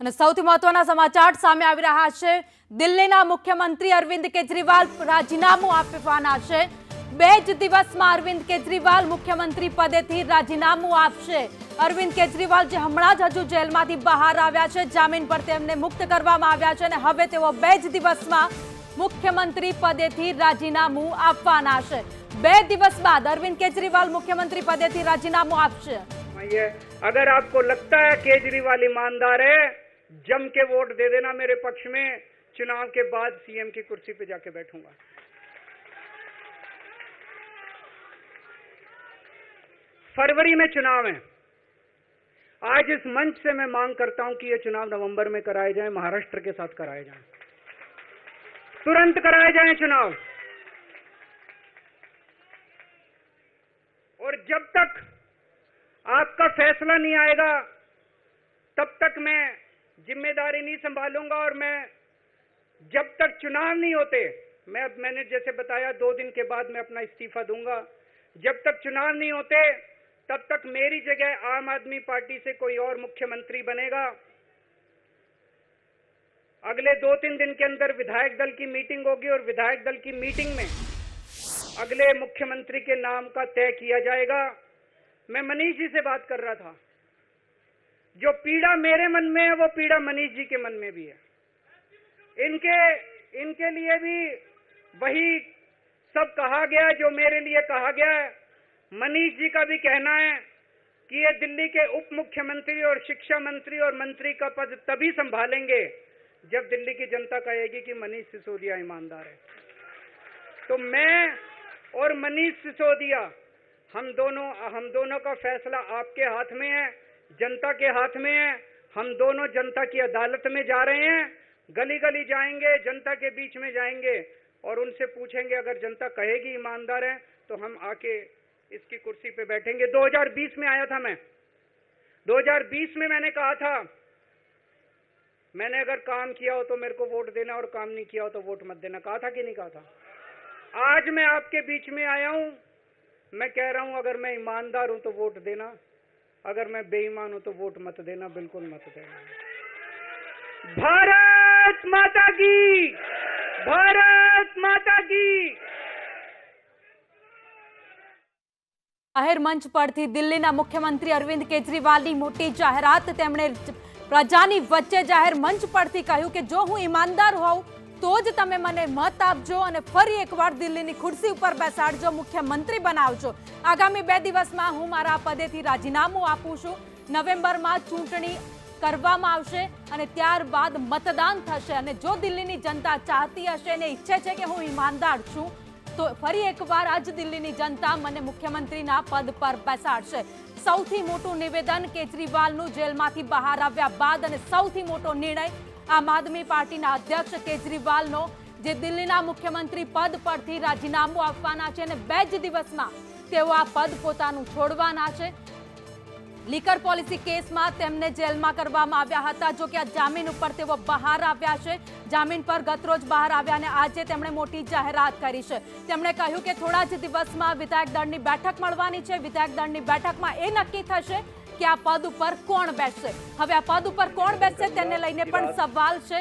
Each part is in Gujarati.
અને સૌથી મહત્વના સમાચાર સામે આવી રહ્યા છે દિલ્હીના મુખ્યમંત્રી અરવિંદ કેજરીવાલ રાજીનામું આપવાના છે બે જ દિવસમાં અરવિંદ કેજરીવાલ મુખ્યમંત્રી પદેથી રાજીનામું આપશે અરવિંદ કેજરીવાલ જે હમણાં જ હજુ જેલમાંથી બહાર આવ્યા છે જામીન પર તેમને મુક્ત કરવામાં આવ્યા છે અને હવે તેઓ બે જ દિવસમાં મુખ્યમંત્રી પદેથી રાજીનામું આપવાના છે બે દિવસ બાદ અરવિંદ કેજરીવાલ મુખ્યમંત્રી પદેથી રાજીનામું આપશે ये अगर आपको लगता है केजरीवाल ईमानदार है जम के वोट दे देना मेरे पक्ष में, चुनाव के बाद सीएम की कुर्सी पे जाके बैठूँगा। फरवरी में चुनाव है। आज इस मंच से मैं मांग करता हूँ कि ये चुनाव नवंबर में कराए जाएँ, महाराष्ट्र के साथ कराए जाएँ। तुरंत कराए जाएँ चुनाव। और जब तक आपका फैसला नहीं आएगा, तब तक मैं ज़िम्मेदारी नहीं संभालूँगा और मैं जब तक चुनाव नहीं होते, मैं अब मैंने जैसे बताया, दो दिन के बाद मैं अपना इस्तीफा दूँगा। जब तक चुनाव नहीं होते, तब तक मेरी जगह आम आदमी पार्टी से कोई और मुख्यमंत्री बनेगा। अगले दो तीन दिन के अंदर विधायक दल की मीटिंग होगी और विधायक दल की मीटिंग में अगले मुख्यमंत्री के नाम का तय किया जाएगा। मैं मनीष जी से बात कर रहा था। जो पीड़ा मेरे मन में है, वो पीड़ा मनीष जी के मन में भी है। इनके इनके लिए भी वही सब कहा गया, जो मेरे लिए कहा गया है। मनीष जी का भी कहना है कि ये दिल्ली के उप मुख्यमंत्री और शिक्षा मंत्री और मंत्री का पद तभी संभालेंगे जब दिल्ली की जनता कहेगी कि मनीष सिसोदिया ईमानदार है। तो मैं और मनीष सिसोदिया, हम दोनों हम दोनों का फैसला आपके हाथ में है। जनता के हाथ में है। हम दोनों जनता की अदालत में जा रहे हैं। गली गली जाएँगे, जनता के बीच में जाएँगे और उनसे पूछेंगे, अगर जनता कहेगी ईमानदार है तो हम आके इसकी कुर्सी पे बैठेंगे। 2020 में आया था मैं। 2020 में मैंने कहा था, मैंने अगर काम किया हो तो मेरे को वोट देना और काम नहीं किया हो तो वोट मत देना। कहा था कि नहीं कहा था? आज मैं आपके बीच में आया हूँ। मैं कह रहा हूँ, अगर मैं ईमानदार हूँ तो वोट देना। अगर मैं बेईमान हूं तो वोट मत देना बिल्कुल मत देना भारत माता की भारत माता की જાહેર મંચ પરથી દિલ્હીના મુખ્યમંત્રી અરવિંદ કેજરીવાલની મોટી જાહેરાત તેમણે પ્રજાની વચ્ચે જાહેર મંચ પરથી કહ્યું કે જો હું ઈમાનદાર હોઉં તો જ તમે મને મત આપજો અને ફરી એકવાર દિલ્હીની ખુરશી ઉપર બેસાડજો, મુખ્યમંત્રી બનાવજો. આગામી બે દિવસમાં હું મારા પદેથી રાજીનામું આપું છું. નવેમ્બરમાં ચૂંટણી કરવામાં આવશે અને ત્યારબાદ મતદાન થશે. અને જો દિલ્હીની જનતા ચાહતી હશે અને ઈચ્છે છે કે હું ઈમાનદાર છું, તો ફરી એકવાર આજ દિલ્હીની જનતા મને મુખ્યમંત્રીના પદ પર બેસાડશે. સૌથી મોટું નિવેદન કેજરીવાલનું જેલમાંથી બહાર આવ્યા બાદ અને સૌથી મોટો નિર્ણય આમ આદમી પાર્ટીના અધ્યક્ષ કેજરીવાલનો, જે દિલ્હીના મુખ્યમંત્રી પદ પરથી રાજીનામું આપવાના છે અને બે જ દિવસમાં તેઓ આ પદ પોતાનું છોડવાના છે. લીકર પોલિસી કેસમાં તેમને જેલમાં કરવામાં આવ્યા હતા. જો કે આ જામીન ઉપર તેઓ બહાર આવ્યા છે. જામીન પર ગતરોજ બહાર આવ્યા અને આજે તેમણે મોટી જાહેરાત કરી છે. તેમણે કહ્યું કે થોડા જ દિવસમાં વિધાયક દળની બેઠક મળવાની છે. વિધાયક દળની બેઠકમાં એ નક્કી થશે કે આ પદ ઉપર કોણ બેસશે? હવે આ પદ ઉપર કોણ બેસશે તેને લઈને પણ સવાલ છે.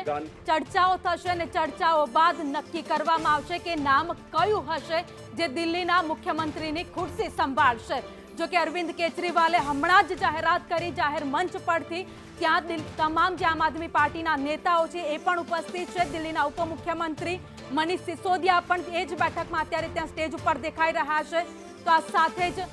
ચર્ચાઓ થશે અને ચર્ચાઓ બાદ નક્કી કરવામાં આવશે કે નામ કયું હશે જે દિલ્હીના મુખ્યમંત્રીની ખુરશી સંભાળશે. જો કે અરવિંદ કેજરીવાલે હમણાં જ જાહેરાત કરી જાહેર મંચ પરથી ત્યાં તમામ જે આમ આદમી પાર્ટીના નેતાઓ છે એ પણ ઉપસ્થિત છે. દિલ્હીના ઉપમુખ્યમંત્રી મનીષ સિસોદિયા પણ એ જ બેઠકમાં અત્યારે ત્યાં સ્ટેજ ઉપર દેખાઈ રહ્યા છે. તો આ સાથે જ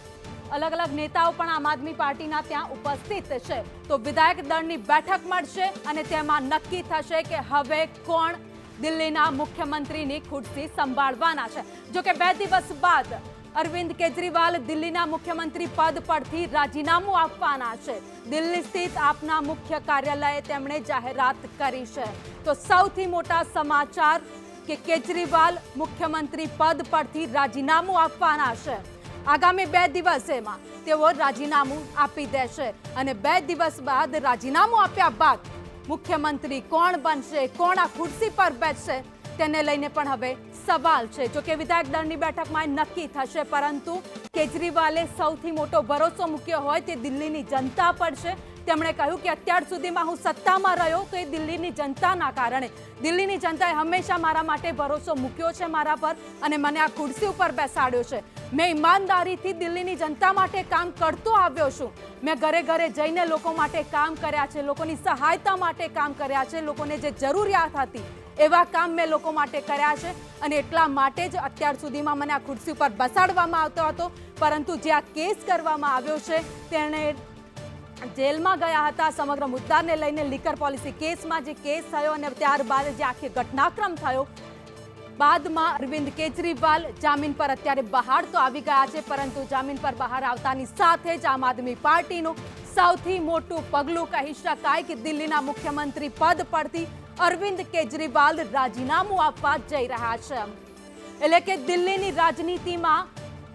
અલગ અલગ નેતાઓ પણ આમ આદમી પાર્ટીના ત્યાં ઉપસ્થિત છે. તો વિધાયક દળની બેઠક મળશે અને તેમાં નક્કી થશે કે હવે કોણ દિલ્હીના મુખ્યમંત્રીની ખુરશી સંભાળવાના છે. જોકે બે દિવસ બાદ અરવિંદ કેજરીવાલ દિલ્હીના મુખ્યમંત્રી પદ પરથી રાજીનામું આપવાના છે. દિલ્હી સ્થિત આપના મુખ્ય કાર્યાલયે તેમણે જાહેરાત કરી છે. તો સૌથી મોટા સમાચાર કે કેજરીવાલ મુખ્યમંત્રી પદ પરથી રાજીનામું આપવાના છે. આગામી બે દિવસેમાં તેઓ રાજીનામું આપી દેશે અને બે દિવસ બાદ રાજીનામું આપ્યા બાદ મુખ્યમંત્રી કોણ બનશે, કોણ આ ખુરશી પર બેસશે, તેને લઈને પણ હવે સવાલ છે. જો કે વિધાયક દળની બેઠકમાં નક્કી થશે, પરંતુ કેજરીવાલે સૌથી મોટો ભરોસો મૂક્યો હોય તે દિલ્હીની જનતા પર છે. તેમણે કહ્યું કે અત્યાર સુધીમાં હું સત્તામાં રહ્યો તો એ દિલ્હીની જનતાના કારણે. દિલ્હીની જનતાએ હંમેશા મારા માટે ભરોસો મૂક્યો છે મારા પર અને મને આ ખુરશી ઉપર બેસાડ્યો છે. મેં ઈમાનદારીથી દિલ્હીની જનતા માટે કામ કરતો આવ્યો છું. મેં ઘરે ઘરે જઈને લોકો માટે કામ કર્યા છે, લોકોની સહાયતા માટે કામ કર્યા છે, લોકોને જે જરૂરિયાત હતી એવા કામ મેં લોકો માટે કર્યા છે અને એટલા માટે જ અત્યાર સુધીમાં મને આ ખુરશી ઉપર બેસાડવામાં આવતો હતો. પરંતુ જે આ કેસ કરવામાં આવ્યો છે તેણે જેલમાં ગયા હતા સમગ્ર મુદ્દાને લઈને લીકર પોલિસી કેસમાં જે કેસ થયો અને ત્યારબાદ જે આખી ઘટનાક્રમ થયો, બાદમાં અરવિંદ કેજરીવાલ જામીન પર અત્યારે બહાર તો આવી ગયા છે, પરંતુ જામીન પર બહાર આવતાની સાથે જ આમ આદમી પાર્ટીનું સૌથી મોટું પગલું કહી શકાય કે દિલ્હીના મુખ્યમંત્રી પદ પરથી અરવિંદ કેજરીવાલ રાજીનામું આપવા જઈ રહ્યા છે. એટલે કે દિલ્હીની રાજનીતિમાં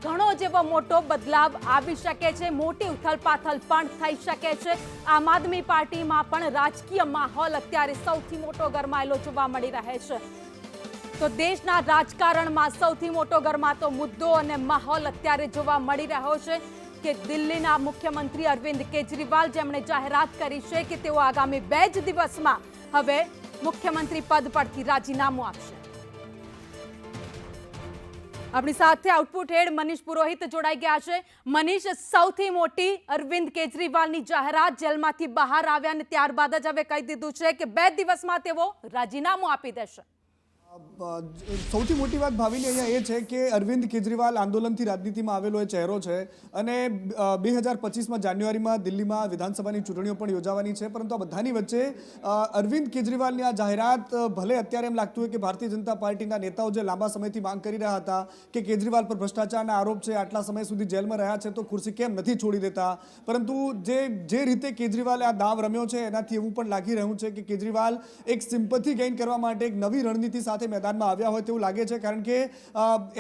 ઘણો જેવો મોટો બદલાવ આવી શકે છે. મોટી ઉથલપાથલ પણ થઈ શકે છે. આમ આદમી પાર્ટીમાં પણ રાજકીય માહોલ અત્યારે સૌથી મોટો ગરમાયેલો જોવા મળી રહે છે. તો દેશના રાજકારણમાં સૌથી મોટો ગરમાતો મુદ્દો અને માહોલ અત્યારે જોવા મળી રહ્યો છે કે દિલ્હીના મુખ્યમંત્રી અરવિંદ કેજરીવાલ જેમણે જાહેરાત કરી છે કે તેઓ આગામી બે જ દિવસમાં હવે મુખ્યમંત્રી પદ પરથી રાજીનામું આપશે. આપણી સાથે આઉટપુટ હેડ મનીષ પુરોહિત જોડાઈ ગયા છે. મનીષ, સૌથી મોટી અરવિંદ કેજરીવાલની જાહેરાત જેલમાંથી બહાર આવ્યા અને ત્યારબાદ જ હવે કહી દીધું છે કે બે દિવસમાં તેઓ રાજીનામું આપી દેશે. સૌથી મોટી વાત ભાવિની અહીંયા એ છે કે અરવિંદ કેજરીવાલ આંદોલનથી રાજનીતિમાં આવેલો એ ચહેરો છે અને બે હજાર પચીસમાં જાન્યુઆરીમાં દિલ્હીમાં વિધાનસભાની ચૂંટણીઓ પણ યોજાવાની છે, પરંતુ આ બધાની વચ્ચે અરવિંદ કેજરીવાલની આ જાહેરાત ભલે અત્યારે એમ લાગતું હોય કે ભારતીય જનતા પાર્ટીના નેતાઓ જે લાંબા સમયથી માંગ કરી રહ્યા હતા કે કેજરીવાલ પર ભ્રષ્ટાચારના આરોપ છે, આટલા સમય સુધી જેલમાં રહ્યા છે તો ખુરશી કેમ નથી છોડી દેતા? પરંતુ જે જે રીતે કેજરીવાલે આ દાવ રમ્યો છે, એનાથી એવું પણ લાગી રહ્યું છે કે કેજરીવાલ એક સિમ્પથી ગેઇન કરવા માટે એક નવી રણનીતિ સાથે મેદાનમાં આવ્યા હોય તેવું લાગે છે, કારણ કે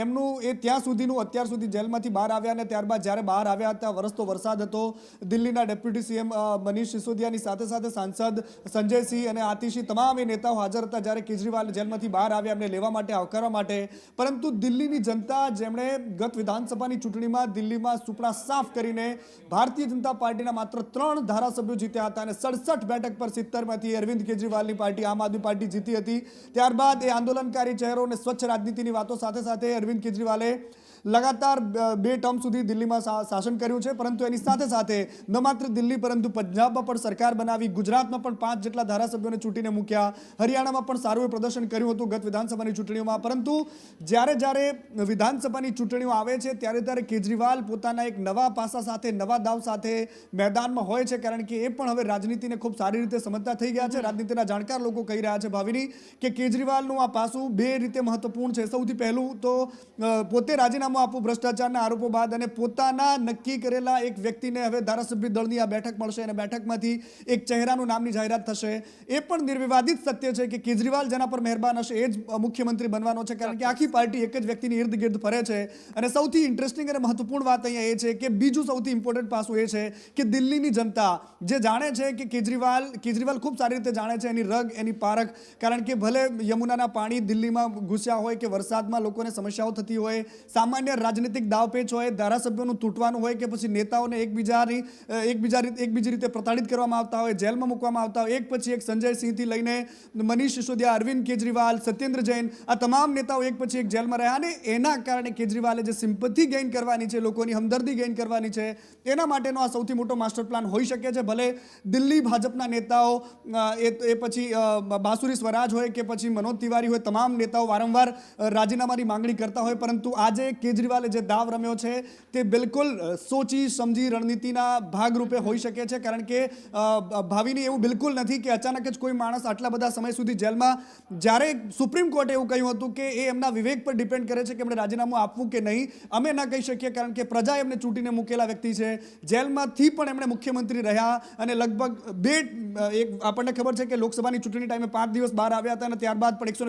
એમનું એ ત્યાં સુધીનું અત્યાર સુધી જેલમાંથી બહાર આવ્યા અને ત્યારબાદ જ્યારે બહાર આવ્યા હતા, વરસતો વરસાદ હતો, દિલ્હીના ડેપ્યુટી સીએમ મનીષ સિસોદિયાની સાથે સાથે સાંસદ સંજયસિંહ અને આતિશી તમામ એ નેતાઓ હાજર હતા જ્યારે કેજરીવાલ જેલમાંથી બહાર આવ્યા એમને લેવા માટે, આવકારવા માટે. પરંતુ દિલ્હીની જનતા, જેમણે ગત વિધાનસભાની ચૂંટણીમાં દિલ્હીમાં સુપડા સાફ કરીને ભારતીય જનતા પાર્ટીના માત્ર ત્રણ ધારાસભ્યો જીત્યા હતા અને સડસઠ બેઠક પર સિત્તેરમાંથી અરવિંદ કેજરીવાલની પાર્ટી, આમ આદમી પાર્ટી જીતી હતી. ત્યારબાદ એ આંદોલનકારી ચહેરો અને સ્વચ્છ રાજનીતિની વાતો સાથે સાથે અરવિંદ કેજરીવાલે લગાતાર બે ટર્મ સુધી દિલ્હીમાં શાસન કર્યું છે, પરંતુ એની સાથે સાથે ન માત્ર દિલ્હી, પરંતુ પંજાબમાં પણ સરકાર બનાવી, ગુજરાતમાં પણ પાંચ જેટલા ધારાસભ્યોને ચૂંટીને મૂક્યા, હરિયાણામાં પણ સારું પ્રદર્શન કર્યું હતું ગત વિધાનસભાની ચૂંટણીઓમાં, પરંતુ જ્યારે જ્યારે વિધાનસભાની ચૂંટણીઓ આવે છે, ત્યારે ત્યારે કેજરીવાલ પોતાના એક નવા પાસા સાથે, નવા દાવ સાથે મેદાનમાં હોય છે, કારણ કે એ પણ હવે રાજનીતિને ખૂબ સારી રીતે સમજતા થઈ ગયા છે, રાજનીતિના જાણકાર લોકો કહી રહ્યા છે ભાવિની કે કેજરીવાલનું આ પાસું બે રીતે મહત્વપૂર્ણ છે. સૌથી પહેલું તો પોતે રાજીનામું આપવું ભ્રષ્ટાચારના આરોપો બાદ અને પોતાના નક્કી કરેલા એક વ્યક્તિને હવે ધારાસભ્ય દળની આ બેઠક મળશે અને બેઠકમાંથી એક ચહેરાનું નામની જાહેરાત થશે. એ પણ નિર્વિવાદિત સત્ય છે કે કેજરીવાલ જેના પર મહેરબાન હશે એ જ મુખ્યમંત્રી બનવાનો છે કારણ કે આખી પાર્ટી એક જ વ્યક્તિની ઇર્દ ગિર્દ ફરે છે. અને સૌથી ઇન્ટરેસ્ટિંગ અને મહત્વપૂર્ણ વાત અહીંયા એ છે કે બીજું સૌથી ઇમ્પોર્ટન્ટ પાસું એ છે કે દિલ્હીની જનતા જે જાણે છે કે કેજરીવાલ કેજરીવાલ ખૂબ સારી રીતે જાણે છે એની રગ, એની પારખ, કારણ કે ભલે યમુનાના પાણી દિલ્હીમાં ઘૂસ્યા હોય કે વરસાદમાં લોકોને સમસ્યાઓ થતી હોય, સામાન્ય રાજનીતિક દાવપેચ હોય, ધારાસભ્યોનું તૂટવાનું હોય કે પછી નેતાઓને એકબીજાની એકબીજા એકબીજી રીતે પ્રતાડિત કરવામાં આવતા હોય, જેલમાં મૂકવામાં આવતા હોય, એક પછી એક સંજય લઈને મનીષ સિસોદિયા, અરવિંદ કેજરીવાલ, સત્યેન્દ્ર જૈન, આ તમામ નેતાઓ એક પછી એક જેલમાં રહ્યા અને એના કારણે કેજરીવાલે જે સિમ્પથી ગેઇન કરવાની છે, લોકોની હમદર્દી ગેઇન કરવાની છે, એના માટેનો આ સૌથી મોટો માસ્ટર પ્લાન હોઈ શકે છે. ભલે દિલ્હી ભાજપના નેતાઓ એ પછી બાસુરી સ્વરાજ હોય કે પછી મનોજ તિવારી હોય, તમામ નેતાઓ વારંવાર રાજીનામાની માંગણી કરતા હોય, પરંતુ આજે કેજરીવાલે જે દાવ રમ્યો છે તે બિલકુલ સોચી સમજી રણનીતિના ભાગરૂપે હોઈ શકે છે. કારણ કે ભાવિની એવું બિલકુલ નથી કે અચાનક જ કોઈ માણસ આટલા બધા સમય સુધી જેલમાં, જ્યારે સુપ્રીમ કોર્ટે એવું કહ્યું હતું કે એ એમના વિવેક પર ડિપેન્ડ કરે છે કે એમણે રાજીનામું આપવું કે નહીં, અમે ના કહી શકીએ કારણ કે પ્રજા એમને ચૂંટીને મૂકેલા વ્યક્તિ છે. જેલમાંથી પણ એમણે મુખ્યમંત્રી રહ્યા અને લગભગ બે એક આપણને ખબર છે કે લોકસભાની ચૂંટણી ટાઈમે પાંચ દિવસ બહાર આવ્યા હતા અને ત્યારબાદ પણ એકસો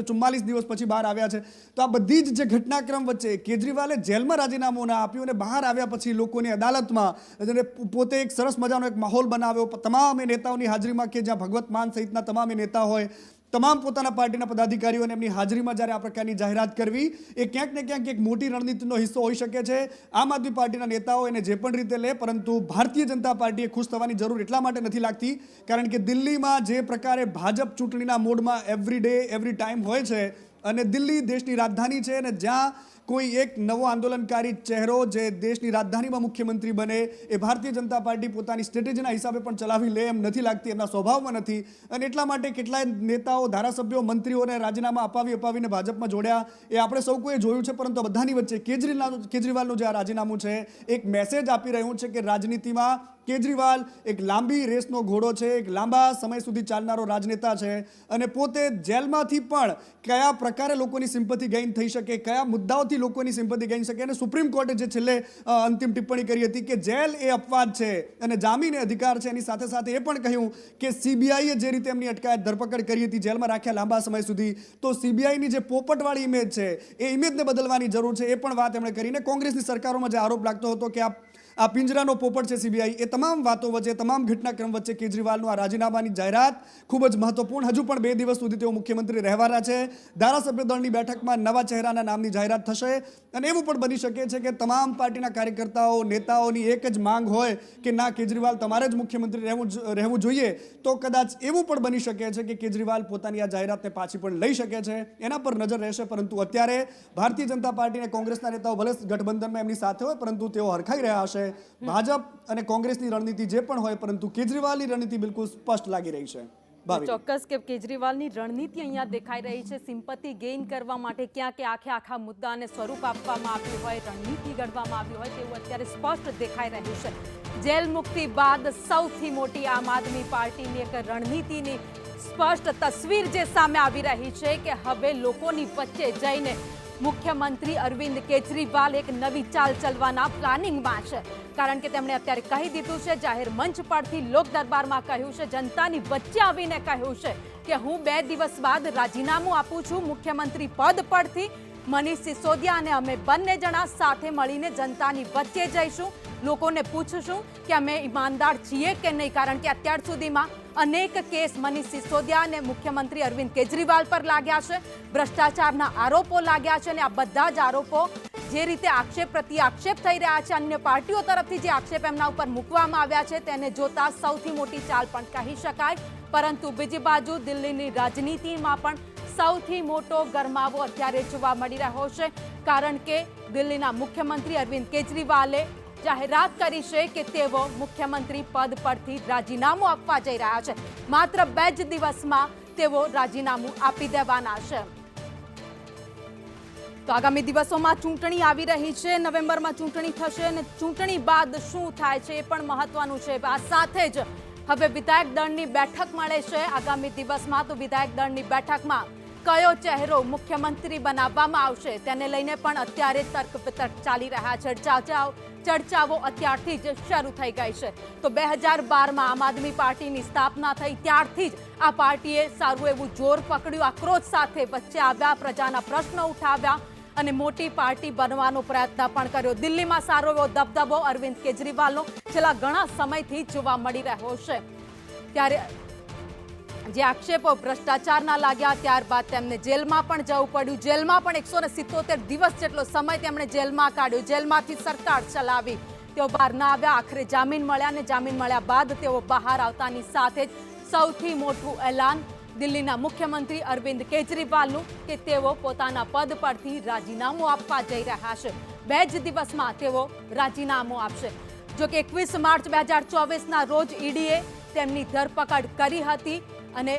દિવસ પછી બહાર આવ્યા છે. તો આ બધી જ જે ઘટનાક્રમ વચ્ચે કેજરીવાલે જેલમાં રાજીનામું ના આપ્યું અને બહાર આવ્યા પછી લોકોની અદાલતમાં જેને પોતે એક સરસ મજાનો એક માહોલ બનાવ્યો. તમામ નેતાઓની હાજરીમાં કે જ્યાં ભગવત માન સહિતના તમામ નેતા હોય, તમામ પોતાના પાર્ટીના પદાધિકારીઓને એમની હાજરીમાં જ્યારે આ પ્રકારની જાહેરાત કરવી, એ ક્યાંક ને ક્યાંક એક મોટી રણનીતિનો હિસ્સો હોઈ શકે છે. આમ આદમી પાર્ટીના નેતાઓ એને જે પણ રીતે લે, પરંતુ ભારતીય જનતા પાર્ટીએ ખુશ થવાની જરૂર એટલા માટે નથી લાગતી, કારણ કે દિલ્હીમાં જે પ્રકારે ભાજપ ચૂંટણીના મોડમાં એવરી ડે એવરી ટાઈમ હોય છે અને દિલ્હી દેશની રાજધાની છે અને જ્યાં કોઈ એક નવો આંદોલનકારી ચહેરો જે દેશની રાજધાનીમાં મુખ્યમંત્રી બને, એ ભારતીય જનતા પાર્ટી પોતાની સ્ટ્રેટેજીના હિસાબે પણ ચલાવી લે એમ નથી લાગતી, એમના સ્વભાવમાં નથી. અને એટલા માટે કેટલાય નેતાઓ, ધારાસભ્યો મંત્રીઓને રાજીનામા અપાવી અપાવીને ભાજપમાં જોડ્યા. એ આપણે સૌ કોઈએ જોયું છે, પરંતુ બધાની વચ્ચે કેજરીવાલ કેજરીવાલનું જે આ રાજીનામું છે, એક મેસેજ આપી રહ્યું છે કે રાજનીતિમાં કેજરીવાલ એક લાંબી રેસનો ઘોડો છે, એક લાંબા સમય સુધી ચાલનારો રાજનેતા છે. અને પોતે જેલમાંથી પણ કયા પ્રકારે લોકોની સિમ્પથી ગેઇન થઈ શકે, કયા મુદ્દાઓથી લોકોની સિમ્પતિ ગેઇન શકે. અને સુપ્રીમ કોર્ટે જે છેલ્લે અંતિમ ટિપ્પણી કરી હતી કે જેલ એ અપવાદ છે અને જામીન એ અધિકાર છે, એની સાથે સાથે એ પણ કહ્યું કે સીબીઆઈએ જે રીતે એમની અટકાયત ધરપકડ કરી હતી જેલમાં રાખ્યા લાંબા સમય સુધી, તો સીબીઆઈની જે પોપટવાળી ઇમેજ છે, એ ઇમેજને બદલવાની જરૂર છે, એ પણ વાત એમણે કરીને કોંગ્રેસની સરકારોમાં જે આરોપ લાગતો હતો કે આ આ પિંજરાનો પોપટ છે સીબીઆઈ. એ તમામ વાતો વચ્ચે, તમામ ઘટનાક્રમ વચ્ચે કેજરીવાલનું આ રાજીનામાની જાહેરાત ખૂબ જ મહત્વપૂર્ણ. હજુ પણ બે દિવસ સુધી તેઓ મુખ્યમંત્રી રહેવાના છે. ધારાસભ્ય દળની બેઠકમાં નવા ચહેરાના નામની જાહેરાત થશે. અને એવું પણ બની શકે છે કે તમામ પાર્ટીના કાર્યકર્તાઓ, નેતાઓની એક જ માંગ હોય કે ના, કેજરીવાલ તમારે જ મુખ્યમંત્રી રહેવું રહેવું જોઈએ. તો કદાચ એવું પણ બની શકે છે કે કેજરીવાલ પોતાની આ જાહેરાતને પાછી પણ લઈ શકે છે. એના પર નજર રહેશે, પરંતુ અત્યારે ભારતીય જનતા પાર્ટી અને કોંગ્રેસના નેતાઓ ભલે ગઠબંધનમાં એમની સાથે હોય, પરંતુ તેઓ હરખાઈ રહ્યા હશે. ભાજપ અને કોંગ્રેસની રણનીતિ જે પણ હોય, પરંતુ કેજરીવાલની રણનીતિ બિલકુલ સ્પષ્ટ લાગી રહી છે. ચોક્કસ કે કેજરીવાલની રણનીતિ અહીંયા દેખાઈ રહી છે. સિમ્પતિ ગેઇન કરવા માટે ક્યાં કે આખે આખા મુદ્દાને સ્વરૂપ આપવામાં આવ્યું હોય, રણનીતિ ઘડવામાં આવી હોય તેવું અત્યારે સ્પષ્ટ દેખાઈ રહ્યું છે. જેલ મુક્તિ બાદ સૌથી મોટી આમ આદમી પાર્ટીની એક રણનીતિની સ્પષ્ટ તસવીર જે સામે આવી રહી છે કે હવે લોકોની વચ્ચે જઈને મુખ્યમંત્રી અરવિંદ કેજરીવાલ એક નવી ચાલ ચલવાના પ્લાનિંગમાં છે. કારણ કે તેમણે અત્યારે કહી દીધું છે, જાહેર મંચ પરથી લોક દરબારમાં કહ્યું છે, જનતાની વચ્ચે આવીને કહ્યું છે કે હું બે દિવસ બાદ રાજીનામું આપું છું મુખ્યમંત્રી પદ પરથી. મનીષ સિસોદિયા અને અમે બંને જણા સાથે મળીને જનતાની વચ્ચે જઈશું. લોકોને પૂછશું કે અમે ઈમાનદાર છીએ કે નહીં, કારણ કે અત્યાર સુધીમાં અનેક કેસ મનીષ સિસોદિયા અને મુખ્યમંત્રી અરવિંદ કેજરીવાલ પર લાગ્યા છે. ભ્રષ્ટાચારના આરોપો લાગ્યા છે અને આ બધા જ આરોપો જે રીતે આક્ષેપ પ્રતિ આક્ષેપ થઈ રહ્યા છે, અન્ય પાર્ટીઓ તરફથી જે આક્ષેપ એમના ઉપર મૂકવામાં આવ્યા છે, તેને જોતા સૌથી મોટી ચાલ પણ કહી શકાય. પરંતુ બીજી બાજુ દિલ્હીની રાજનીતિમાં પણ સૌથી મોટો ગરમાવો અત્યારે જોવા મળી રહ્યો છે, કારણ કે દિલ્હીના મુખ્યમંત્રી અરવિંદ કેજરીવાલે જાહેરાત કરી છે કે તેઓ મુખ્યમંત્રી પદ પરથી રાજીનામું આપવા જઈ રહ્યા છે. માત્ર બે જ દિવસમાં તેઓ રાજીનામું આપી દેવાના છે. તો આગામી દિવસોમાં ચૂંટણી આવી રહી છે, નવેમ્બરમાં ચૂંટણી થશે અને ચૂંટણી બાદ શું થાય છે એ પણ મહત્વનું છે. આ સાથે જ હવે વિધાયક દળની બેઠક મળે છે. આગામી દિવસમાં તો વિધાયક દળની બેઠકમાં કયો ચહેરો મુખ્યમંત્રી બનાવવામાં આવશે. તેને લઈને પણ અત્યારે તર્ક વિતર્ક ચાલી રહ્યા છે. ચર્ચાઓ ચર્ચાઓ અત્યારથી જ શરૂ થઈ ગઈ છે. તો બે હજાર બારમાં આમ આદમી પાર્ટીની સ્થાપના થઈ ત્યારથી જ આ પાર્ટીએ સારું એવું જોર પકડ્યું. આક્રોશ સાથે વચ્ચે આવ્યા, પ્રજાના પ્રશ્નો ઉઠાવ્યા અને મોટી પાર્ટી બનવાનો પ્રયત્ન પણ કર્યો. દિલ્હીમાં સારો એવો દબદબો અરવિંદ કેજરીવાલનો છેલ્લા ઘણા સમયથી જોવા મળી રહ્યો છે. ત્યારે જે આક્ષેપો ભ્રષ્ટાચારના લાગ્યા ત્યારબાદ તેમને જેલમાં પણ જવું પડ્યું. જેલમાં પણ એકસો ને સિત્તોતેર દિવસ જેટલો સમય તેમણે જેલમાં કાઢ્યો. જેલમાંથી સરકાર ચલાવી. તેઓ બહાર ના આવ્યા, આખરે જામીન મળ્યા અને જામીન મળ્યા બાદ તેઓ બહાર આવતાની સાથે જ સૌથી મોટું એલાન દિલ્હીના મુખ્યમંત્રી અરવિંદ કેજરીવાલનું કે તેઓ પોતાના પદ પરથી રાજીનામું આપવા જઈ રહ્યા છે. બે જ દિવસમાં તેઓ રાજીનામું આપશે. જો કે એકવીસ માર્ચ બે હજાર ચોવીસના રોજ ઈડીએ તેમની ધરપકડ કરી હતી. અને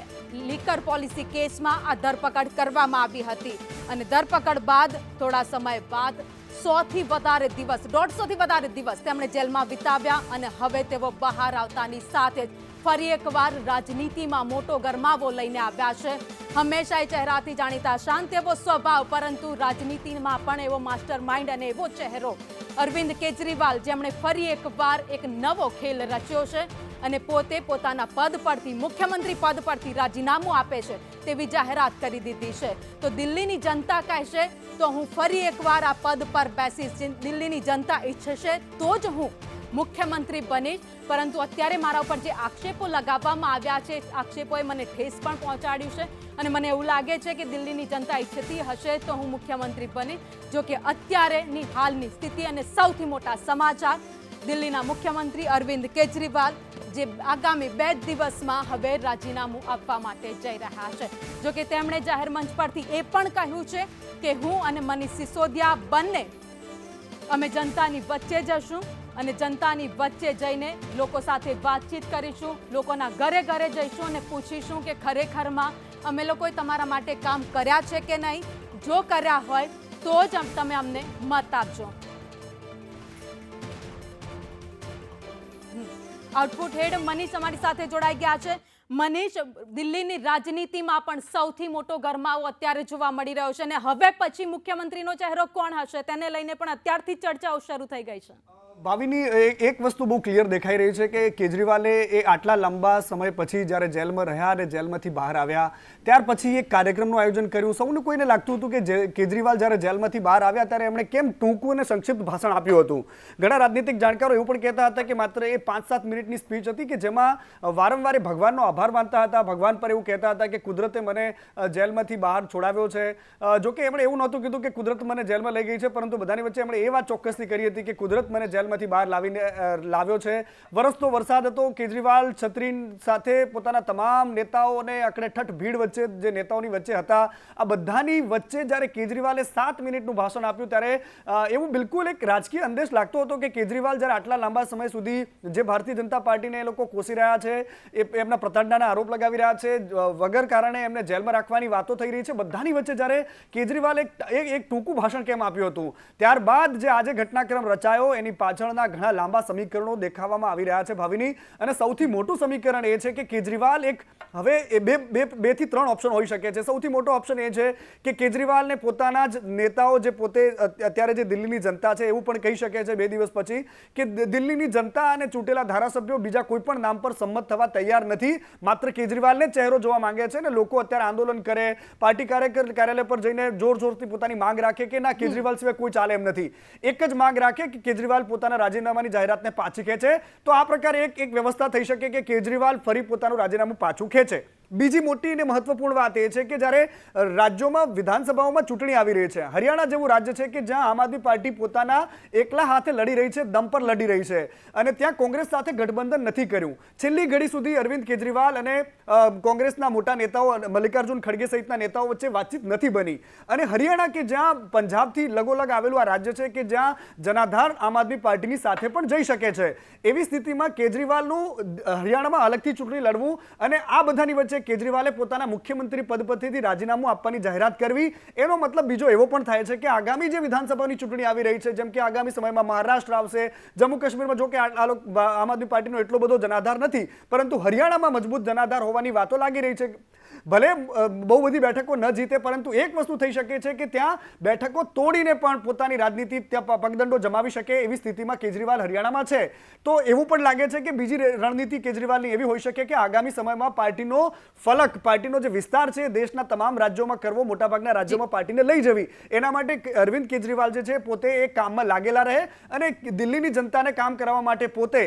લીકર પોલિસી કેસમાં આ ધરપકડ કરવામાં આવી હતી. અને ધરપકડ બાદ, થોડા સમય બાદ, સોથી વધારે દિવસ, દોઢસોથી વધારે દિવસ તેમણે જેલમાં વિતાવ્યા અને હવે તેઓ બહાર આવતાની સાથે જ ફરી એકવાર રાજનીતિમાં મોટો ગરમાવો લઈને આવ્યા છે. હંમેશા એ ચહેરાથી જાણીતા શાંત એવો સ્વભાવ, પરંતુ રાજનીતિમાં પણ એવો માસ્ટર માઇન્ડ અને એવો ચહેરો. અરવિંદ કેજરીવાલ, જેમણે ફરી એકવાર એક નવો ખેલ રચ્યો છે. અને પોતે પોતાના પદ પરથી, મુખ્યમંત્રી પદ પરથી રાજીનામું આપે છે તેવી જાહેરાત કરી દીધી છે. તો દિલ્હીની જનતા કહેશે તો હું ફરી એકવાર આ પદ પર બેસીશ. દિલ્હીની જનતા ઈચ્છશે તો જ હું મુખ્યમંત્રી બનીશ. પરંતુ અત્યારે મારા ઉપર જે આક્ષેપો લગાવવામાં આવ્યા છે, આક્ષેપોએ મને ઠેસ પણ પહોંચાડ્યું છે અને મને એવું લાગે છે કે દિલ્હીની જનતા ઈચ્છતી હશે તો હું મુખ્યમંત્રી બની જો કે અત્યારેની હાલની સ્થિતિ અને સૌથી મોટા સમાચાર દિલ્હીના મુખ્યમંત્રી અરવિંદ કેજરીવાલ જે આગામી બે દિવસમાં હવે રાજીનામું આપવા માટે જઈ રહ્યા છે. જો કે તેમણે જાહેર મંચ પરથી એ પણ કહ્યું છે કે હું અને મનીષ સિસોદિયા બંને અમે જનતાની વચ્ચે જશું અને જનતાની વચ્ચે જઈને લોકો સાથે વાતચીત કરીશું, લોકોના ઘરે ઘરે જઈશું અને પૂછીશું કે ખરેખરમાં અમે લોકોએ તમારા માટે કામ કર્યા છે કે નહીં. જો કર્યા હોય તો જ તમે અમને મત આપજો. આઉટપુટ હેડ મનીષ અમારી સાથે જોડાઈ ગયા છે. મનીષ, દિલ્હીની રાજનીતિમાં પણ સૌથી મોટો ગરમાવો અત્યારે જોવા મળી રહ્યો છે અને હવે પછી મુખ્યમંત્રીનો ચહેરો કોણ હશે તેને લઈને પણ અત્યારથી ચર્ચાઓ શરૂ થઈ ગઈ છે. ભાવિની એક વસ્તુ બહુ ક્લિયર દેખાઈ રહી છે કે કેજરીવાલે એ આટલા લાંબા સમય પછી જ્યારે જેલમાં રહ્યા અને જેલમાંથી બહાર આવ્યા, ત્યાર પછી એક કાર્યક્રમનું આયોજન કર્યું. સૌને કોઈને લાગતું હતું કે કેજરીવાલ જ્યારે જેલમાંથી બહાર આવ્યા ત્યારે એમણે કેમ ટૂંકું અને સંક્ષિપ્ત ભાષણ આપ્યું હતું? ઘણા રાજનીતિક જાણકારો એવું પણ કહેતા હતા કે માત્ર એ પાંચ સાત મિનિટની સ્પીચ હતી કે જેમાં વારંવાર ભગવાનનો આભાર માનતા હતા. ભગવાન પર એવું કહેતા હતા કે કુદરતે મને જેલમાંથી બહાર છોડાવ્યો છે. જોકે એમણે એવું નહોતું કીધું કે કુદરત મને જેલમાં લઈ ગઈ છે, પરંતુ બધાની વચ્ચે એમણે એ વાત ચોક્કસથી કરી હતી કે કુદરત મને જેલમાંથી બહાર લાવીને લાવ્યો છે. વરસતો વરસાદ હતો. કેજરીવાલ છત્રી સાથે પોતાના તમામ નેતાઓને અકડે ભીડ વચ્ચે જે નેતાઓની વચ્ચે હતા, આ બધાની વચ્ચે જ્યારે કેજરીવાલે સાત મિનિટનું ભાષણ આપ્યું ત્યારે એવું બિલકુલ એક રાજકીય અંદેશ લાગતો હતો કે કેજરીવાલ જ્યારે આટલા લાંબા સમય સુધી જે ભારતીય જનતા પાર્ટીને એ લોકો કોસી રહ્યા છે, એ એમના પ્રતાડનાના આરોપ લગાવી રહ્યા છે વગર કારણે એમને જેલમાં રાખવાની વાતો થઈ રહી છે. બધાની વચ્ચે જ્યારે કેજરીવાલ એક એક ટૂંકું ભાષણ કેમ આપ્યું હતું? ત્યારબાદ જે આજે ઘટનાક્રમ રચાયો, એની પાછળના ઘણા લાંબા સમીકરણો દેખાવામાં આવી રહ્યા છે ભાવિની. અને સૌથી મોટું સમીકરણ એ છે કે કેજરીવાલ એક હવે બેથી ત્રણ ઓપ્શન હોઈ શકે છે. સૌથી મોટો ઓપ્શન એ છે કે કેજરીવાલને પોતાના જ નેતાઓ જે પોતે અત્યારે જે દિલ્હીની જનતા છે એવું પણ કહી શકે છે બે દિવસ પછી કે દિલ્હીની જનતા અને ચૂંટેલા ધારાસભ્યો બીજા કોઈ પણ નામ પર સંમત થવા તૈયાર નથી. માત્ર કેજરીવાલને ચહેરો જોવા માંગે છે અને લોકો અત્યારે આંદોલન કરે, પાર્ટી કાર્યકર કાર્યાલય પર જઈને જોર જોરથી પોતાની માંગ રાખે કે ના, કેજરીવાલ સિવાય કોઈ ચાલે એમ નથી. એક જ માંગ રાખે કે કેજરીવાલ પોતાના રાજીનામાની જાહેરાતને પાછી ખેંચે, તો આ પ્રકારે એક એક વ્યવસ્થા થઈ શકે કે કેજરીવાલ ફરી પોતાનું રાજીનામું પાછું ખેંચે. બીજી મોટી અને મહત્વપૂર્ણ વાત એ છે કે જ્યારે રાજ્યોમાં વિધાનસભાઓમાં ચૂંટણી આવી રહી છે, હરિયાણા જેવું રાજ્ય છે કે જ્યાં આમ આદમી પાર્ટી પોતાના એકલા હાથે લડી રહી છે, દમ પર લડી રહી છે અને ત્યાં કોંગ્રેસ સાથે ગઠબંધન નથી કર્યું. છેલ્લી ઘડી સુધી અરવિંદ કેજરીવાલ અને કોંગ્રેસના મોટા નેતાઓ મલ્લિકાર્જુન ખડગે સહિતના નેતાઓ વચ્ચે વાતચીત નથી બની. અને હરિયાણા કે જ્યાં પંજાબથી લગોલગ આવેલું આ રાજ્ય છે કે જ્યાં જનાધાર આમ આદમી પાર્ટીની સાથે પણ જઈ શકે છે. એવી સ્થિતિમાં કેજરીવાલનું હરિયાણામાં અલગથી ચૂંટણી લડવું અને આ બધાની વચ્ચે કેજરીવાલે પોતાના મુખ્યમંત્રી પદ પરથી રાજીનામું આપવાની જાહેરાત કરવી. એનો મતલબ બીજો એવો પણ થાય છે કે આગામી જે વિધાનસભાની ચૂંટણી આવી રહી છે, જેમ કે આગામી સમયમાં મહારાષ્ટ્ર આવશે જમ્મુ કાશ્મીરમાં જો કે આમ આદમી પાર્ટીનો એટલો બધો જનાધાર નથી, પરંતુ હરિયાણામાં મજબૂત જનાધાર હોવાની વાતો લાગી રહી છે. ભલે બહુ બધી બેઠકો ન જીતે, પરંતુ એક વસ્તુ થઈ શકે છે કે ત્યાં બેઠકો તોડીને પણ પોતાની રાજનીતિ ત્યાં પગદંડો જમાવી શકે એવી સ્થિતિમાં કેજરીવાલ હરિયાણામાં છે. તો એવું પણ લાગે છે કે બીજી રણનીતિ કેજરીવાલની એવી હોઈ શકે કે આગામી સમયમાં પાર્ટીનો ફલક, પાર્ટીનો જે વિસ્તાર છે, દેશના તમામ રાજ્યોમાં કરવો, મોટાભાગના રાજ્યોમાં પાર્ટીને લઈ જવી. એના માટે અરવિંદ કેજરીવાલ જે છે, પોતે એ કામમાં લાગેલા રહે અને દિલ્હીની જનતાને કામ કરવા માટે પોતે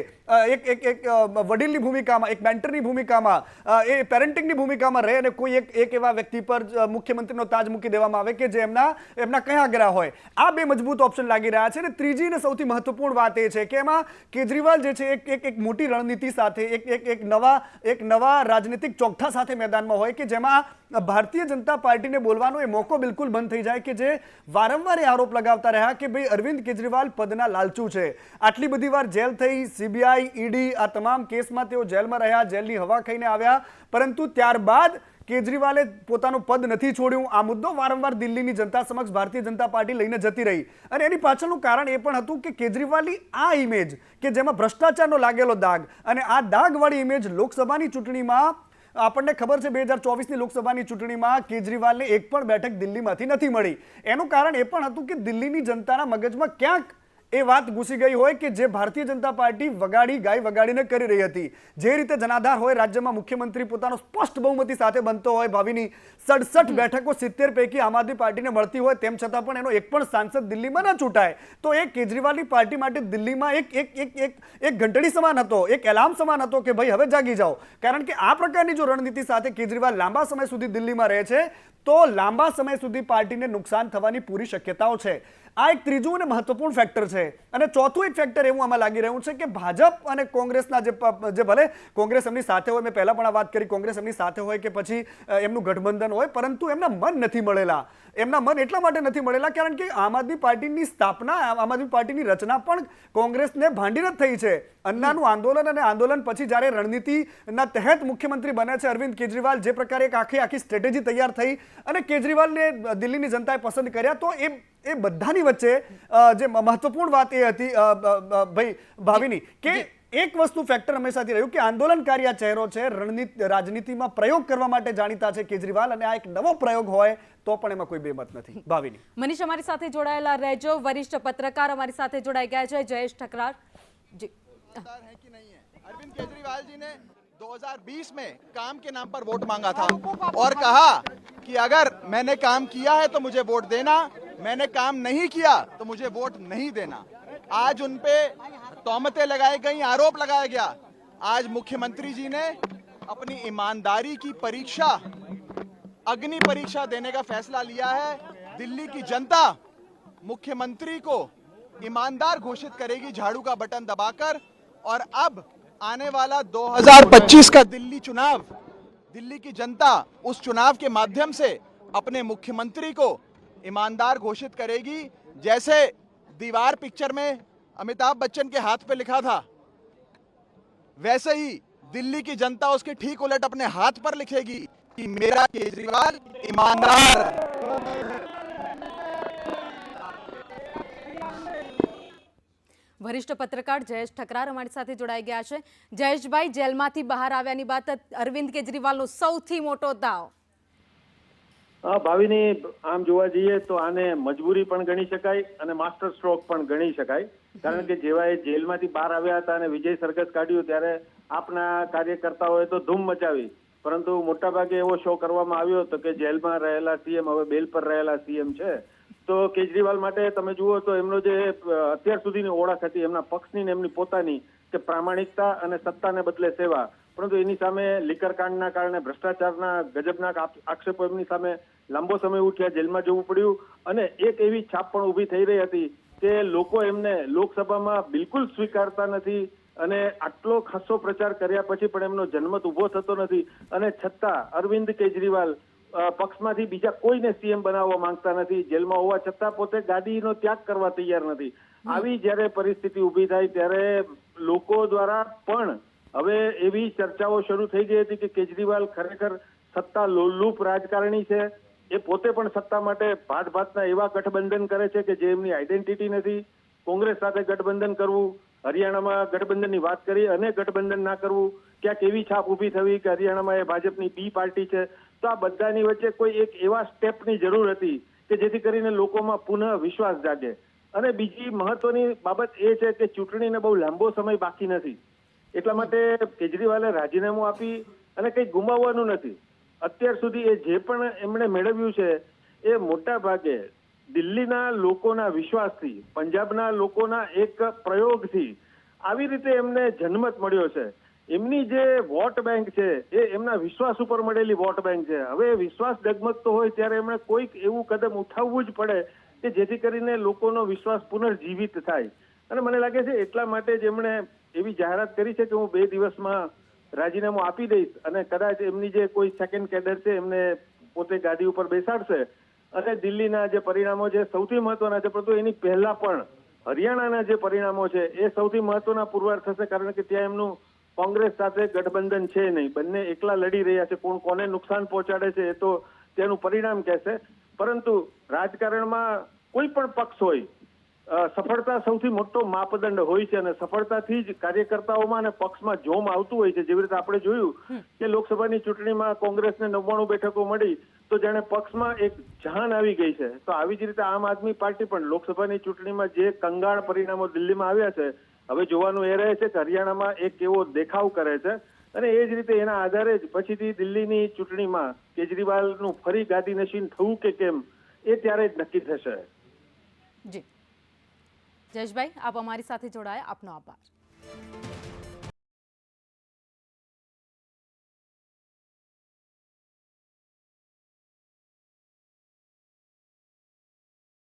એક એક એક વડીલની ભૂમિકામાં, એક મેન્ટરની ભૂમિકામાં એ પેરેન્ટિંગની ભૂમિકામાં રહે અને કોઈ એક એક એવા વ્યક્તિ પર મુખ્યમંત્રીનો તાજ મૂકી દેવામાં આવે કે જે એમના એમના કયા આગ્રહ હોય. આ બે મજબૂત ઓપ્શન લાગી રહ્યા છે અને ત્રીજી અને સૌથી મહત્વપૂર્ણ વાત એ છે કે એમાં કેજરીવાલ જે છે, એક એક એક મોટી રણનીતિ સાથે, એક એક એક નવા એક નવા રાજનીતિક ચોકઠા સાથે મેદાનમાં હોય કે જેમાં ભારતીય જનતા પાર્ટીને બોલવાનો એ મોકો બિલકુલ બંધ થઈ જાય કે જે વારંવાર એ આરોપ લગાવતા રહ્યા કે ભાઈ અરવિંદ કેજરીવાલ પદના લાલચુ છે. આટલી બધી વાર જેલ થઈ, સીબીઆઈ, ઈડી આ તમામ કેસમાં તેઓ જેલમાં રહ્યા, જેલની હવા ખાઈને આવ્યા. પરંતુ ત્યારબાદ કેજરીવાલે પોતાનું પદ નથી છોડ્યું. આ મુદ્દો વારંવાર દિલ્હીની જનતા સમક્ષ ભારતીય જનતા પાર્ટી લઈને જતી રહી. અને એની પાછળનું કારણ એ પણ હતું કે કેજરીવાલની આ ઇમેજ કે જેમાં ભ્રષ્ટાચારનો લાગેલો દાગ, અને આ દાગવાળી ઇમેજ લોકસભાની ચૂંટણીમાં, આપણને ખબર છે બે હજાર ચોવીસની લોકસભાની ચૂંટણીમાં કેજરીવાલને એક પણ બેઠક દિલ્હીમાંથી નથી મળી. એનું કારણ એ પણ હતું કે દિલ્હીની જનતાના મગજમાં ક્યાંક એ વાત ઘૂસી ગઈ હોય કે જે ભારતીય જનતા પાર્ટી વગાડી, ગાય વગાડીને કરી રહી હતી. જે રીતે જનાધાર હોય, રાજ્યમાં મુખ્યમંત્રી પોતાનો સ્પષ્ટ બહુમતી સાથે બનતો હોય, ભાવિની સડસઠ બેઠકો સિત્તેર પૈકી આમ આદમી પાર્ટીને મળતી હોય, તેમ છતાં પણ એનો એક પણ સાંસદ દિલ્હીમાં ન ચૂંટાય. તો એ કેજરીવાલની પાર્ટી માટે દિલ્હીમાં એક એક એક એક એક ઘંટડી સમાન હતો, એક એલાર્મ સમાન હતો કે, ભાઈ, હવે જાગી જાઓ. કારણ કે આ પ્રકારની જો રણનીતિ સાથે કેજરીવાલ લાંબા સમય સુધી દિલ્હીમાં રહે છે તો લાંબા સમય સુધી પાર્ટીને નુકસાન થવાની પૂરી શક્યતાઓ છે. આ એક ત્રીજું અને મહત્વપૂર્ણ ફેક્ટર છે. અને ચોથું એક ફેક્ટર એવું આમાં લાગી રહ્યું છે કે ભાજપ અને કોંગ્રેસના જે ભલે કોંગ્રેસ એમની સાથે હોય, મેં પહેલા પણ આ વાત કરી, કોંગ્રેસ એમની સાથે હોય કે પછી એમનું ગઠબંધન હોય, પરંતુ એમના મન નથી મળેલા. એમના મન એટલા માટે નથી મળેલા કારણ કે આમ આદમી પાર્ટીની સ્થાપના, આમ આદમી પાર્ટીની રચના પણ કોંગ્રેસને ભાંડીને જ થઈ છે. અન્નાનું આંદોલન અને આંદોલન પછી જ્યારે રણનીતિના તહેત મુખ્યમંત્રી બને છે અરવિંદ કેજરીવાલ, જે પ્રકારે એક આખી આખી સ્ટ્રેટેજી તૈયાર થઈ અને કેજરીવાલને દિલ્હીની જનતાએ પસંદ કર્યા, તો એ એ બધાની વચ્ચે જે મહત્વપૂર્ણ વાત એ હતી ભાઈ ભાવિની કે એક વસ્તુ ફેક્ટર હંમેશાથી રહ્યું કે આંદોલનકારી આ ચહેરો છે રણનીતિ રાજનીતિમાં પ્રયોગ કરવા માટે જાણીતા છે કેજરીવાલ અને આ એક નવો પ્રયોગ હોય તો પણ એમાં કોઈ બેમત નથી ભાવિની મનીષ અમારી સાથે જોડાયેલા રહેજો વરિષ્ઠ પત્રકાર અમારી સાથે જોડાઈ ગયા છે જયેશ ઠકરાર જી ईमानदार है कि नहीं है अरविंद केजरीवाल जी ने 2020 में काम के नाम पर वोट मांगा था और कहा कि अगर मैंने काम किया है तो मुझे वोट देना मैंने काम नहीं किया तो मुझे वोट नहीं देना आज उन पे तोहमतें लगाई गई आरोप लगाया गया। आज मुख्यमंत्री जी ने अपनी ईमानदारी की परीक्षा, अग्नि परीक्षा देने का फैसला लिया है। दिल्ली की जनता मुख्यमंत्री को ईमानदार घोषित करेगी, झाड़ू का बटन दबाकर। और अब आने वाला 2025 का दिल्ली चुनाव, दिल्ली की जनता उस चुनाव के माध्यम से अपने मुख्यमंत्री को ईमानदार घोषित करेगी। जैसे दीवार पिक्चर में अमिताभ बच्चन के हाथ पे लिखा था वैसे ही दिल्ली की जनता उसके ठीक उलट अपने हाथ पर लिखेगी कि मेरा केजरीवाल ईमानदार है વરિષ્ઠ પત્રકાર જયેશ ઠકરાર અમારી સાથે જોડાઈ ગયા છે જયેશભાઈ જેલમાંથી બહાર આવ્યાની બાદ અરવિંદ કેજરીવાલનો સૌથી મોટો દાવ હા ભાવિની આમ જોવા જઈએ તો આને મજબૂરી પણ ગણી શકાય અને માસ્ટર સ્ટ્રોક પણ ગણી શકાય. કારણ કે જેવા એ જેલમાંથી બહાર આવ્યા હતા અને વિજય સરઘસ કાઢ્યું ત્યારે આપના કાર્યકર્તાઓએ તો ધૂમ મચાવી. પરંતુ મોટાભાગે એવો શો કરવામાં આવ્યો હતો કે જેલમાં રહેલા સીએમ હવે બેલ પર રહેલા સીએમ છે. તો કેજરીવાલ માટે તમે જુઓ તો એમનો જે અત્યાર સુધીની ઓળખ હતી, એમના પક્ષની ને એમની પોતાની, કે પ્રામાણિકતા અને સત્તાને બદલે સેવા. પરંતુ એની સામે લીકર કાંડના કારણે ભ્રષ્ટાચારના ગજબના આક્ષેપો એમની સામે લાંબો સમય ઉઠ્યા જેલમાં જવું પડ્યું અને એક એવી છાપ પણ ઊભી થઈ રહી હતી કે લોકો એમને લોકસભામાં બિલકુલ સ્વીકારતા નથી અને આટલો ખાસો પ્રચાર કર્યા પછી પણ એમનો જન્મત ઊભો થતો નથી. અને છતાં અરવિંદ કેજરીવાલ પક્ષમાંથી બીજા કોઈને સીએમ બનાવવા માંગતા નથી જેલમાં હોવા છતાં પોતે ગાડીનો ત્યાગ કરવા તૈયાર નથી. આવી જ્યારે પરિસ્થિતિ ઊભી થાય ત્યારે લોકો દ્વારા પણ હવે એવી ચર્ચાઓ શરૂ થઈ ગઈ હતી કે કેજરીવાલ ખરેખર સત્તા લોલુપ રાજકારણી છે. એ પોતે પણ સત્તા માટે ભાત ભાતના એવા ગઠબંધન કરે છે કે જે એમની આઈડેન્ટિટી નથી. કોંગ્રેસ સાથે ગઠબંધન કરવું, હરિયાણામાં ગઠબંધનની વાત કરી અને ગઠબંધન ના કરવું, ક્યાંક એવી છાપ ઊભી થવી કે હરિયાણામાં એ ભાજપની બી પાર્ટી છે. તો આ બધાની વચ્ચે કોઈ એક એવા સ્ટેપની જરૂર હતી કે જેથી કરીને લોકોમાં પુનઃ વિશ્વાસ જાગે. અને બીજી મહત્વની બાબત એ છે કે ચૂંટણીને બહુ લાંબો સમય બાકી નથી. એટલા માટે કેજરીવાલે રાજીનામું આપી અને કંઈ ગુમાવવાનું નથી. અત્યાર સુધી એ જે પણ એમણે મેળવ્યું છે, એ મોટા ભાગે દિલ્હીના લોકોના વિશ્વાસથી, પંજાબના લોકોના એક પ્રયોગથી આવી રીતે એમને જન્મત મળ્યો છે. એમની જે વોટ બેંક છે, એ એમના વિશ્વાસ ઉપર મળેલી વોટ બેંક છે. હવે વિશ્વાસ ડગમગતો હોય ત્યારે એમણે કોઈક એવું કદમ ઉઠાવવું જ પડે કે જેથી કરીને લોકોનો વિશ્વાસ પુનર્જીવિત થાય. અને મને લાગે છે એટલા માટે જ એમણે એવી જાહેરાત કરી છે કે હું બે દિવસમાં રાજીનામું આપી દઈશ અને કદાચ એમની જે કોઈ સેકન્ડ કેડર છે, એમને પોતે ગાદી ઉપર બેસાડશે. અને દિલ્હીના જે પરિણામો છે, સૌથી મહત્વના છે, પરંતુ એની પહેલા પણ હરિયાણાના જે પરિણામો છે, એ સૌથી મહત્વના પુરવાર થશે, કારણ કે ત્યાં એમનું કોંગ્રેસ સાથે ગઠબંધન છે નહીં. બંને એકલા લડી રહ્યા છે. કોણ કોને નુકસાન પહોંચાડે છે, એ તો તેનું પરિણામ કહેશે. પરંતુ રાજકારણમાં કોઈ પણ પક્ષ હોય સફળતા સૌથી મોટો માપદંડ હોય છે અને સફળતાથી જ કાર્યકર્તાઓમાં અને પક્ષમાં જોમ આવતું હોય છે. જેવી રીતે આપણે જોયું કે લોકસભાની ચૂંટણીમાં કોંગ્રેસને નવ્વાણું બેઠકો મળી તો જેને પક્ષમાં એક જાન આવી ગઈ છે. તો આવી જ રીતે આમ આદમી પાર્ટી પણ લોકસભાની ચૂંટણીમાં જે કંગાળ પરિણામો દિલ્હીમાં આવ્યા છે હવે જોવાનું એ રહે છે કે હરિયાણામાં એક એવો દેખાવ કરે છે. અને એ જ રીતે એના આધારે જ પછીથી દિલ્હીની ચૂંટણીમાં કેજરીવાલનું ફરી ગાદી નશીન થવું કે કેમ એ ત્યારે જ નક્કી થશે. જી. જયેશભાઈ આપ અમારી સાથે જોડાયા. આપનો આભાર.